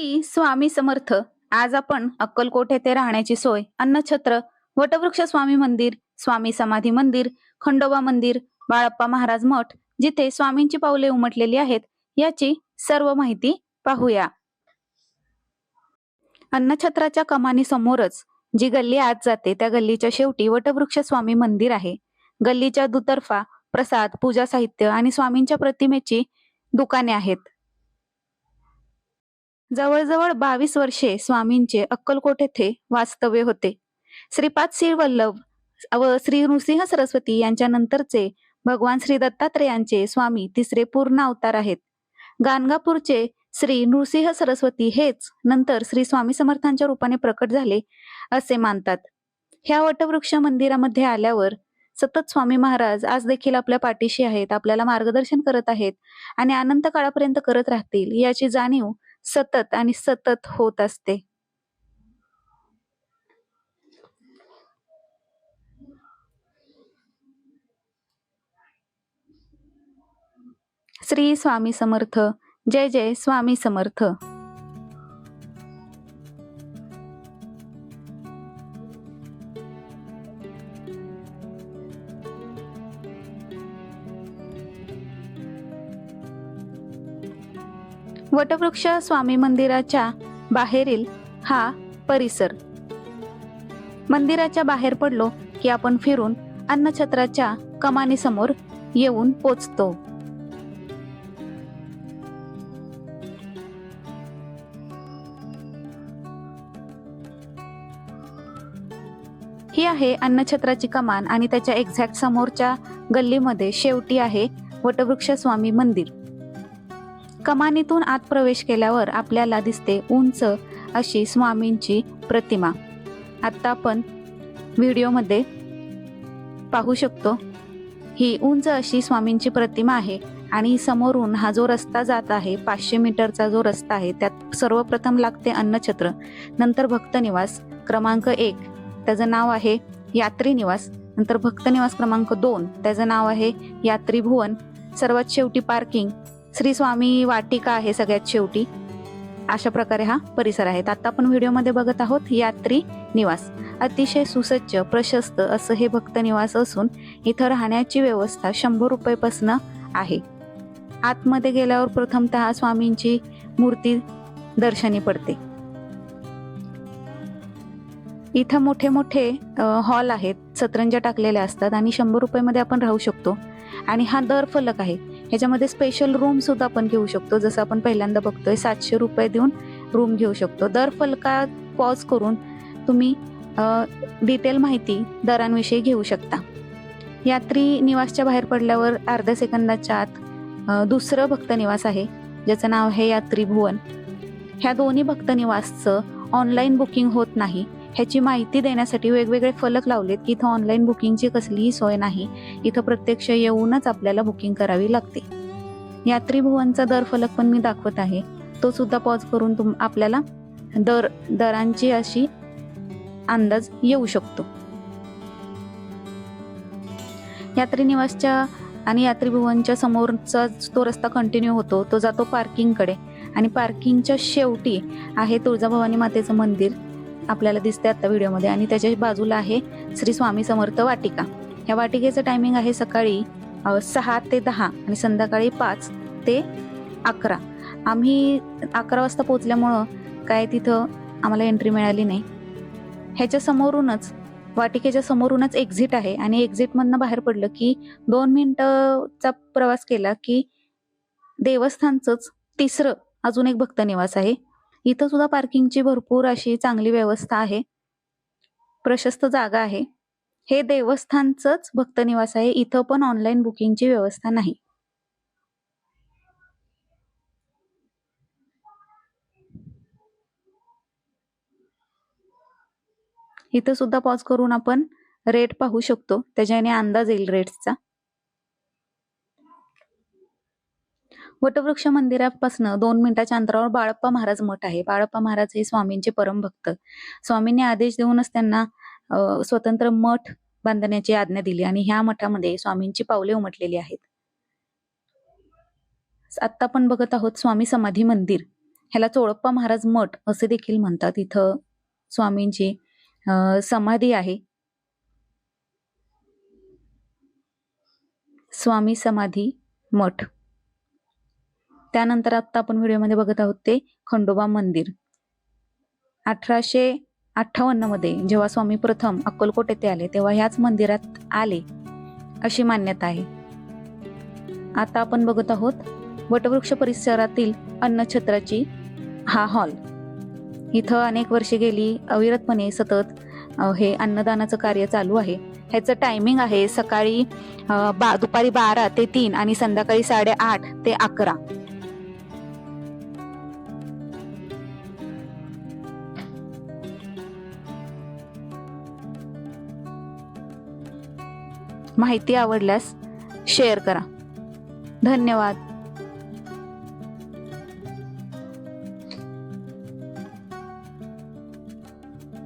श्री स्वामी समर्थ. आज आपण अक्कलकोट येथे राहण्याची सोय अन्नछत्र वटवृक्ष स्वामी मंदिर स्वामी समाधी मंदिर खंडोबा मंदिर बाळप्पा महाराज मठ जिथे स्वामींची पावले उमटलेली आहेत याची सर्व माहिती पाहूया. अन्नछत्राच्या कमानी समोरच जी गल्ली आत जाते त्या गल्लीच्या शेवटी वटवृक्ष स्वामी मंदिर आहे. गल्लीच्या दुतर्फा प्रसाद पूजा साहित्य आणि स्वामींच्या प्रतिमेची दुकाने आहेत. जवळजवळ बावीस वर्षे स्वामींचे अक्कलकोट येथे वास्तव्य होते. श्रीपाद श्री वल्लभ व श्री नृसिंह सरस्वती यांच्या नंतरचे भगवान श्री दत्तात्रेयांचे स्वामी तिसरे पूर्ण अवतार आहेत. गाणगापूरचे श्री नृसिंह सरस्वती हेच नंतर श्री स्वामी समर्थांच्या रूपाने प्रकट झाले असे मानतात. ह्या वटवृक्ष मंदिरामध्ये आल्यावर सतत स्वामी महाराज आज देखील आपल्या पाठीशी आहेत आपल्याला मार्गदर्शन करत आहेत आणि अनंत काळापर्यंत करत राहतील याची जाणीव सतत आणि सतत होत असते. श्री स्वामी समर्थ. जय जय स्वामी समर्थ. वटवृक्ष स्वामी मंदिराच्या बाहेरील हा परिसर. मंदिराच्या बाहेर पडलो की आपण फिरून अन्नछत्राच्या कमानीसमोर येऊन पोचतो. ही आहे अन्नछत्राची कमान आणि त्याच्या एक्झॅक्ट समोरच्या गल्लीमध्ये शेवटी आहे वटवृक्ष स्वामी मंदिर. कमानीतून आत प्रवेश केल्यावर आपल्याला दिसते उंच अशी स्वामींची प्रतिमा. आत्ता आपण व्हिडिओमध्ये पाहू शकतो. ही उंच अशी स्वामींची प्रतिमा आहे आणि समोरून हा जो रस्ता जात आहे पाचशे मीटरचा जो रस्ता आहे त्यात सर्वप्रथम लागते अन्नछत्र. नंतर भक्त निवास क्रमांक एक. त्याचं नाव आहे यात्री निवास. नंतर भक्तनिवास क्रमांक दोन. त्याचं नाव आहे यात्री भुवन. सर्वात शेवटी पार्किंग. श्री स्वामी वाटिका आहे सगळ्यात शेवटी. अशा प्रकारे हा परिसर आहे. आता आपण व्हिडिओमध्ये बघत आहोत यात्री निवास. अतिशय सुसज्ज प्रशस्त असं हे भक्त निवास असून इथं राहण्याची व्यवस्था शंभर रुपयेपासनं आहे. आतमध्ये गेल्यावर प्रथमत स्वामींची मूर्ती दर्शनी पडते. इथं मोठे मोठे हॉल आहेत. सतरंजा टाकलेल्या असतात आणि शंभर रुपयेमध्ये आपण राहू शकतो. आणि हा दर फलक आहे. ह्याच्यामध्ये स्पेशल रूम सुद्धा आपण घेऊ शकतो. जसं आपण पहिल्यांदा बघतोय सातशे रुपये देऊन रूम घेऊ शकतो. दर फलका पॉज करून तुम्ही डिटेल माहिती दरांविषयी घेऊ शकता. यात्री निवासच्या बाहेर पडल्यावर अर्ध्या सेकंदाच्या आत दुसरं भक्त निवास आहे ज्याचं नाव आहे यात्री भुवन. ह्या दोन्ही भक्त निवासचं ऑनलाईन बुकिंग होत नाही. ह्याची माहिती देण्यासाठी वेगवेगळे फलक लावलेत. की इथं ऑनलाईन बुकिंगची कसलीही सोय नाही. इथं प्रत्यक्ष येऊनच आपल्याला बुकिंग करावी लागते. यात्री भुवनचा दर फलक पण मी दाखवत आहे. तो सुद्धा पॉज करून तुम आपल्याला दर दरांची अशी अंदाज येऊ शकतो. यात्री निवासच्या आणि यात्री भुवनच्या समोरचा तो रस्ता कंटिन्यू होतो. तो जातो पार्किंगकडे आणि पार्किंगच्या शेवटी आहे तुळजाभवानी मातेचं मंदिर. आपल्याला दिसते आता व्हिडिओमध्ये. आणि त्याच्या बाजूला आहे श्री स्वामी समर्थ वाटिका. ह्या वाटिकेचं टायमिंग आहे सकाळी सहा ते दहा आणि संध्याकाळी पाच ते अकरा. आम्ही अकरा वाजता पोचल्यामुळं काय तिथं आम्हाला एंट्री मिळाली नाही. ह्याच्या समोरूनच वाटिकेच्या समोरूनच एक्झिट आहे. आणि एक्झिटमधनं बाहेर पडलं की दोन मिनिटचा प्रवास केला की देवस्थानचंच तिसरं अजून एक भक्त निवास आहे. इथं सुद्धा पार्किंगची भरपूर अशी चांगली व्यवस्था आहे. प्रशस्त जागा आहे. हे देवस्थानचंच भक्त निवास आहे. इथं पण ऑनलाईन बुकिंगची व्यवस्था नाही. इथं सुद्धा पॉज करून आपण रेट पाहू शकतो. त्याच्याने अंदाज येईल रेट्सचा वटवृक्ष मंदिरापासून दोन मिनिटाच्या अंतरावर बाळप्पा महाराज मठ आहे. बाळप्पा महाराज हे स्वामींचे परमभक्त स्वामींनी आदेश देऊनच त्यांना स्वतंत्र मठ बांधण्याची आज्ञा दिली आणि ह्या मठामध्ये स्वामींची पावले उमटलेली आहेत. आता आपण बघत आहोत स्वामी समाधी मंदिर. ह्याला चोळप्पा महाराज मठ असे देखील म्हणतात. इथं स्वामींची समाधी आहे. स्वामी समाधी मठ. त्यानंतर आता आपण व्हिडिओमध्ये बघत आहोत ते खंडोबा मंदिर. अठराशे अठ्ठावन्नमध्ये जेव्हा स्वामी प्रथम अक्कलकोट येथे आले तेव्हा ह्याच मंदिरात आले अशी मान्यता आहे. आता आपण बघत आहोत वटवृक्ष परिसरातील अन्नछत्राची हा हॉल. इथं अनेक वर्षे गेली अविरतपणे सतत हे अन्नदानाचं कार्य चालू आहे. ह्याचं टायमिंग आहे सकाळी बा दुपारी बारा ते तीन आणि संध्याकाळी साडेआठ ते अकरा. माहिती आवडल्यास शेअर करा. धन्यवाद.